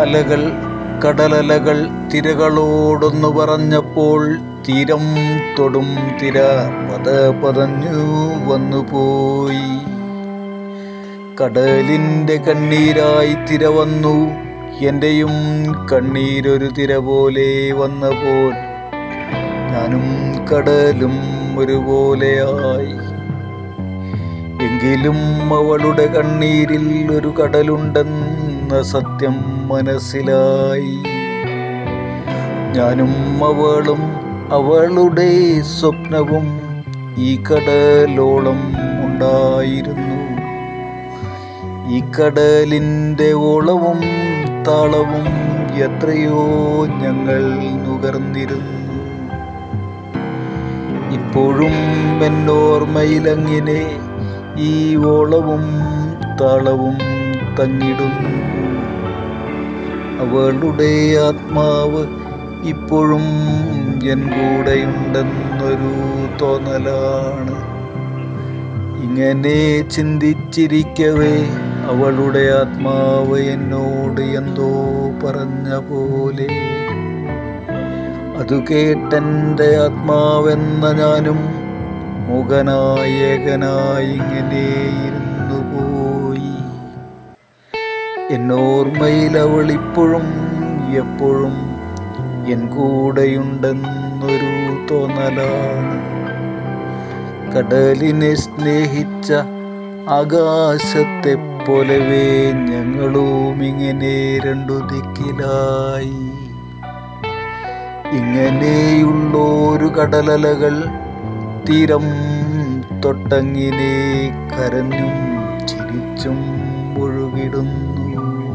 അലകൾ കടലലകൾ തിരകളോടൊന്നു പറഞ്ഞപ്പോൾ തീരം തൊടും തിര പത പതഞ്ഞു വന്നുപോയി. കടലിന്റെ കണ്ണീരായി തിര വന്നു. എന്റെയും കണ്ണീരൊരു തിര പോലെ വന്നപ്പോൾ ഞാനും കടലും ഒരുപോലെയായി എങ്കിലും അവളുടെ കണ്ണീരിൽ ഒരു കടലുണ്ടെന്ന സത്യം മനസ്സിലായി. ഞാനും അവളും അവളുടെ സ്വപ്നവും ഈ കടലോളം ഉണ്ടായിരുന്നു. ഈ കടലിന്റെ ഓളവും താളവും എത്രയോ ഞങ്ങൾ നുകർന്നിരുന്നു. ഇപ്പോഴും എന്നോർമ്മയിലങ്ങനെ ഈ ഓളവും താളവും തങ്ങിടുന്നു. അവളുടെ ആത്മാവ് ഇപ്പോഴും എൻ കൂടെയുണ്ടെന്നൊരു തോന്നലാണ്. ഇങ്ങനെ ചിന്തിച്ചിരിക്കവേ അവളുടെ ആത്മാവ് എന്നോട് എന്തോ പറഞ്ഞ പോലെ. അത് കേട്ടെന്റെ ആത്മാവെന്ന ഞാനും മുഖനായി ഏകനായി ഇങ്ങനെ ഇരുന്നു പോയി ഇപ്പോഴും എപ്പോഴും എൻ കൂടെയുണ്ടെന്നൊരു തോന്നലാണ്. കടലിനെ സ്നേഹിച്ച ആകാശത്തെ പോലവേ ഞങ്ങളും ഇങ്ങനെ രണ്ടു ദിക്കിലായി ഇങ്ങനെയുള്ളൊരു കടലലകൾ തീരം തൊട്ടങ്ങിനെ കരഞ്ഞും ചിരിച്ചും മുഴുകിടുന്നു.